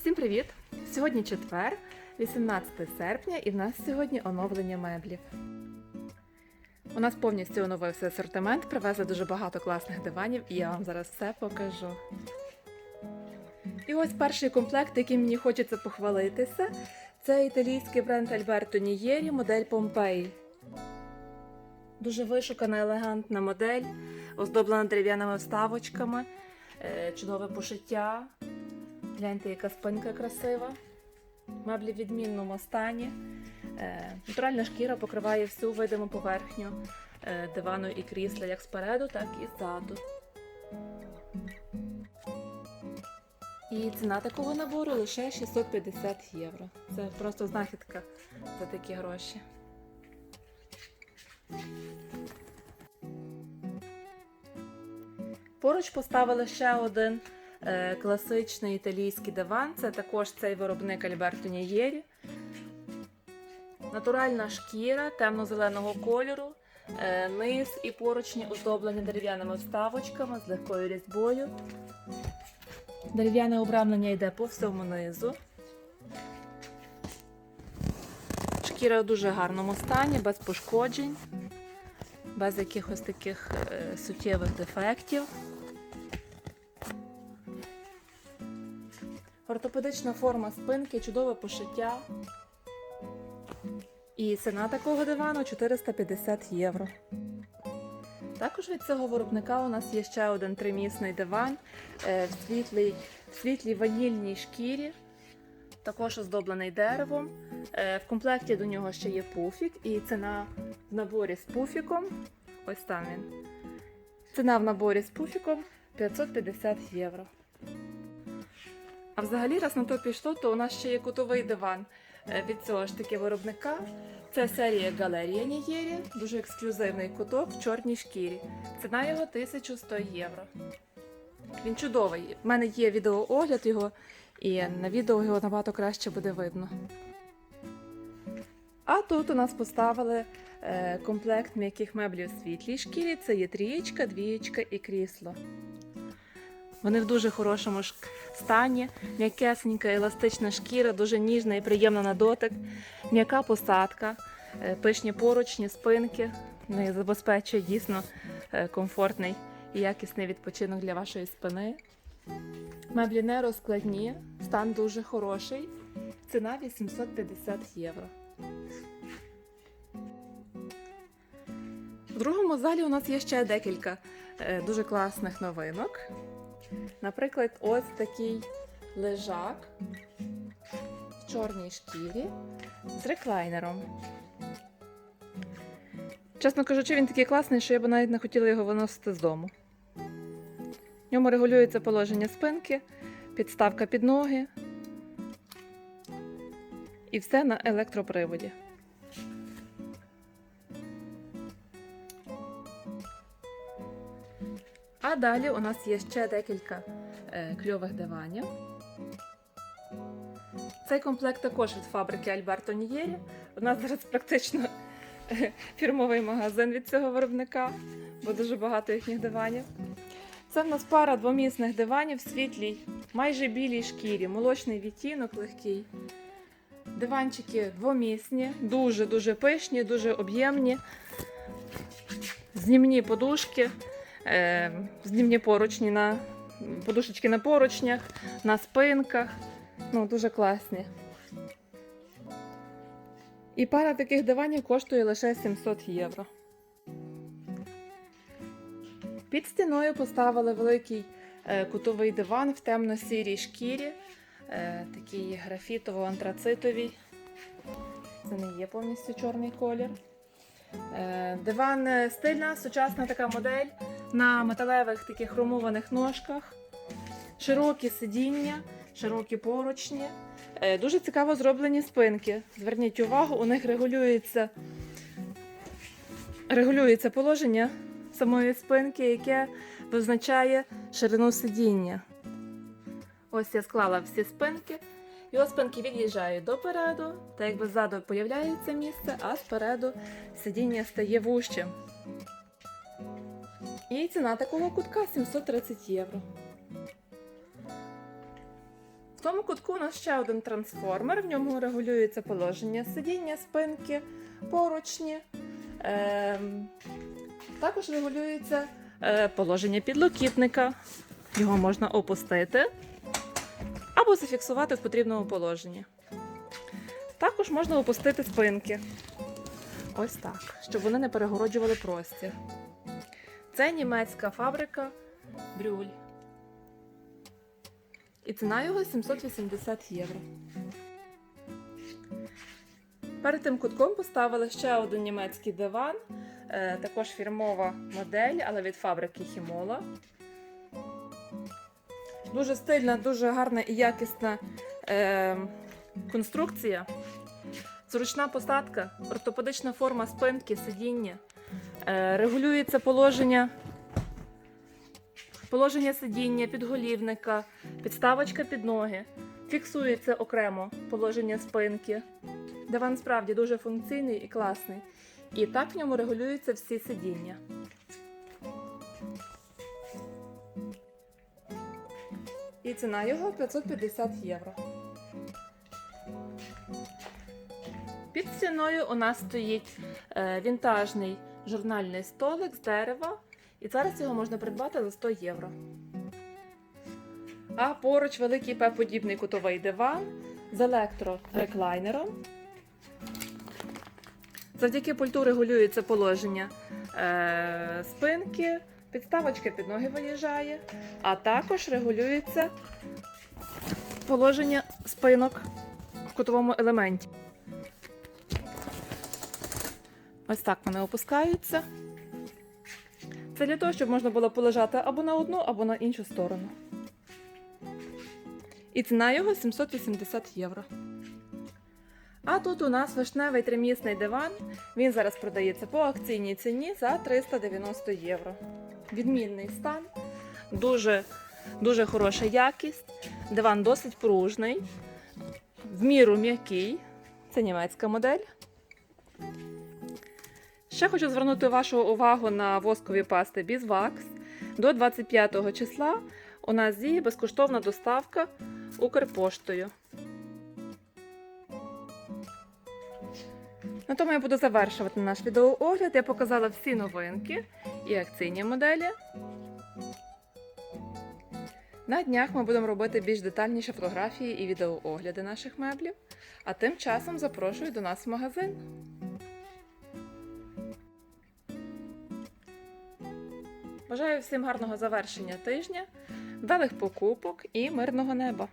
Всім привіт! Сьогодні четвер, 18 серпня, і в нас сьогодні оновлення меблів. У нас повністю оновився асортимент, привезли дуже багато класних диванів, і я вам зараз все покажу. І ось перший комплект, яким мені хочеться похвалитися, це італійський бренд Альберто Нієрі, модель Помпеї. Дуже вишукана, елегантна модель, оздоблена дерев'яними вставочками, е, чудове пошиття. Гляньте, яка спинка красива. Меблі в відмінному стані. Е, Натуральна шкіра покриває всю видиму поверхню е, дивану і крісла як спереду, так і ззаду. І ціна такого набору лише 650 євро. Це просто знахідка за такі гроші. Поруч поставили ще один класичний італійський диван. Це також цей виробник Альберто Нієрі. Натуральна шкіра темно-зеленого кольору. Е, низ і поручні оздоблені дерев'яними вставочками з легкою різьбою. Дерев'яне обрамлення йде по всьому низу. Шкіра в дуже гарному стані, без пошкоджень, без якихось таких е, суттєвих дефектів. Ортопедична форма спинки, чудове пошиття. І ціна такого дивану 450 євро. Також від цього виробника у нас є ще один тримісний диван е, в світлій, в світлій ванільній шкірі, також оздоблений деревом. Е, В комплекті до нього ще є пуфік, і ціна в наборі з пуфіком. Ось там він. Ціна в наборі з пуфіком 550 євро. А взагалі, раз на то пішло, то у нас ще є кутовий диван е, від цього ж таки виробника. Це серія Галерія Нієрі, дуже ексклюзивний куток в чорній шкірі. Ціна його 1100 євро. Він чудовий. У мене є відеоогляд його, і на відео його набагато краще буде видно. А тут у нас поставили е, комплект м'яких меблів світлій шкірі. Це є трієчка, двієчка і крісло. Вони в дуже хорошому стані, м'якесенька, еластична шкіра, дуже ніжна і приємна на дотик, м'яка посадка, е, пишні поручні, спинки. Вони забезпечують дійсно е, комфортний і якісний відпочинок для вашої спини. Меблі не розкладні, стан дуже хороший. Ціна 850 євро. В другому залі у нас є ще декілька е, дуже класних новинок. Наприклад, ось такий лежак в чорній шкірі з реклайнером. Чесно кажучи, він такий класний, що я б навіть не хотіла його виносити з дому. В ньому регулюється положення спинки, підставка під ноги. І все на електроприводі. А далі у нас є ще декілька е, кльових диванів. Цей комплект також від фабрики Альберто Нієрі. У нас зараз практично е, фірмовий магазин від цього виробника, бо дуже багато їхніх диванів. Це в нас пара двомісних диванів світлій, майже білій шкірі, молочний відтінок легкий. Диванчики двомісні, дуже-дуже пишні, дуже об'ємні, знімні подушки знімні поручні на подушечки на поручнях, на спинках. Ну, дуже класні. І пара таких диванів коштує лише 700 євро. Під стіною поставили великий е, кутовий диван в темно-сірій шкірі, е, такий графітово-антрацитовий. Це не є повністю чорний колір. Е, Диван е, стильна, сучасна така модель на металевих таких хромованих ножках, широкі сидіння, широкі поручні. Е, Дуже цікаво зроблені спинки. Зверніть увагу, у них регулюється, регулюється положення самої спинки, яке визначає ширину сидіння. Ось я склала всі спинки. Його спинки від'їжджають допереду, та якби ззаду появляється місце, а спереду сидіння стає вужчим. І ціна такого кутка 730 євро. В тому кутку у нас ще один трансформер. В ньому регулюється положення сидіння, спинки, поручні. Ем, також регулюється е, положення підлокітника. Його можна опустити або зафіксувати в потрібному положенні. Також можна опустити спинки. Ось так, щоб вони не перегороджували простір. Це німецька фабрика Брюль. І ціна його 780 євро. Перед тим кутком поставили ще один німецький диван, е, також фірмова модель, але від фабрики Хімола. Дуже стильна, дуже гарна і якісна е, конструкція. Зручна посадка, ортопедична форма спинки, сидіння. Е, регулюється положення, положення сидіння, підголівника, підставочка під ноги. Фіксується окремо положення спинки. Диван справді дуже функційний і класний. І так в ньому регулюються всі сидіння. І ціна його 550 євро. Під стіною у нас стоїть е, вінтажний журнальний столик з дерева, і зараз його можна придбати за 100 євро. А поруч великий П-подібний кутовий диван з електрореклайнером. Завдяки пульту регулюється положення е, спинки, підставочка під ноги виїжджає, а також регулюється положення спинок в кутовому елементі. Ось так вони опускаються. Це для того, щоб можна було полежати або на одну, або на іншу сторону. І ціна його 780 євро. А тут у нас вишневий тримісний диван. Він зараз продається по акційній ціні за 390 євро. Відмінний стан, дуже, дуже хороша якість. Диван досить пружний, в міру м'який. Це німецька модель. Ще хочу звернути вашу увагу на воскові пасти Бізвакс. До 25 числа у нас діє безкоштовна доставка Укрпоштою. На тому я буду завершувати наш відеоогляд. Я показала всі новинки і акційні моделі. На днях ми будемо робити більш детальніші фотографії і відеоогляди наших меблів. А тим часом запрошую до нас в магазин. Бажаю всім гарного завершення тижня, вдалих покупок і мирного неба!